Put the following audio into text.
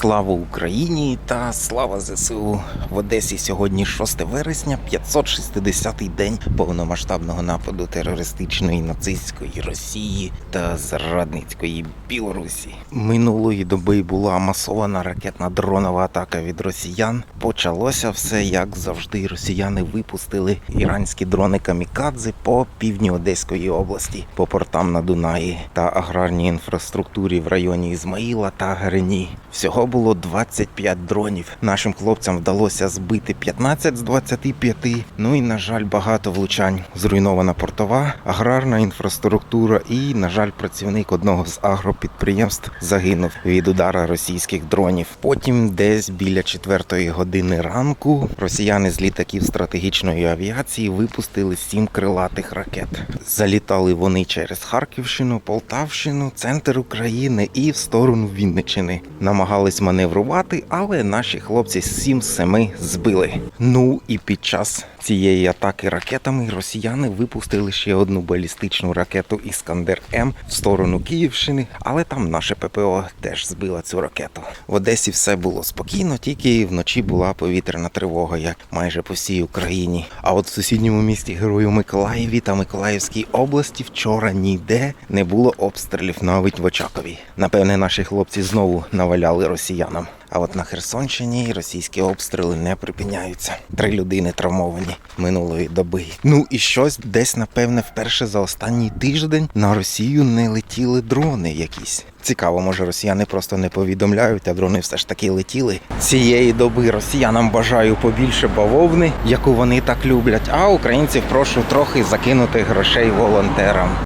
Слава Україні та слава ЗСУ в Одесі. Сьогодні 6 вересня, 560-й день повномасштабного нападу терористичної нацистської Росії та зрадницької Білорусі. Минулої доби була масована ракетна дронова атака від росіян. Почалося все як завжди. Росіяни випустили іранські дрони камікадзе по півдні Одеської області, по портам на Дунаї та аграрній інфраструктурі в районі Ізмаїла та Грені. Всього було 25 дронів. Нашим хлопцям вдалося збити 15 з 25. Ну і на жаль, багато влучань. Зруйнована портова, аграрна інфраструктура і, на жаль, працівник одного з агропідприємств загинув від удара російських дронів. Потім, десь біля четвертої години ранку, росіяни з літаків стратегічної авіації випустили сім крилатих ракет. Залітали вони через Харківщину, Полтавщину, центр України і в сторону Вінничини. Намагались маневрувати, але наші хлопці з 7 з 7 збили. Ну і під час цієї атаки ракетами росіяни випустили ще одну балістичну ракету Іскандер М в сторону Київщини, але там наше ППО теж збила цю ракету. В Одесі все було спокійно, тільки вночі була повітряна тривога, як майже по всій Україні. А от в сусідньому місті Герою Миколаєві та Миколаївській області вчора ніде не було обстрілів навіть в Очакові. Напевне, наші хлопці знову наваляли росіянам. А от на Херсонщині російські обстріли не припиняються. Три людини травмовані минулої доби. Ну і щось десь, напевне, вперше за останній тиждень на Росію не летіли дрони якісь. Цікаво, може росіяни просто не повідомляють, а дрони все ж таки летіли. Цієї доби росіянам бажаю побільше бавовни, яку вони так люблять. А українців прошу трохи закинути грошей волонтерам.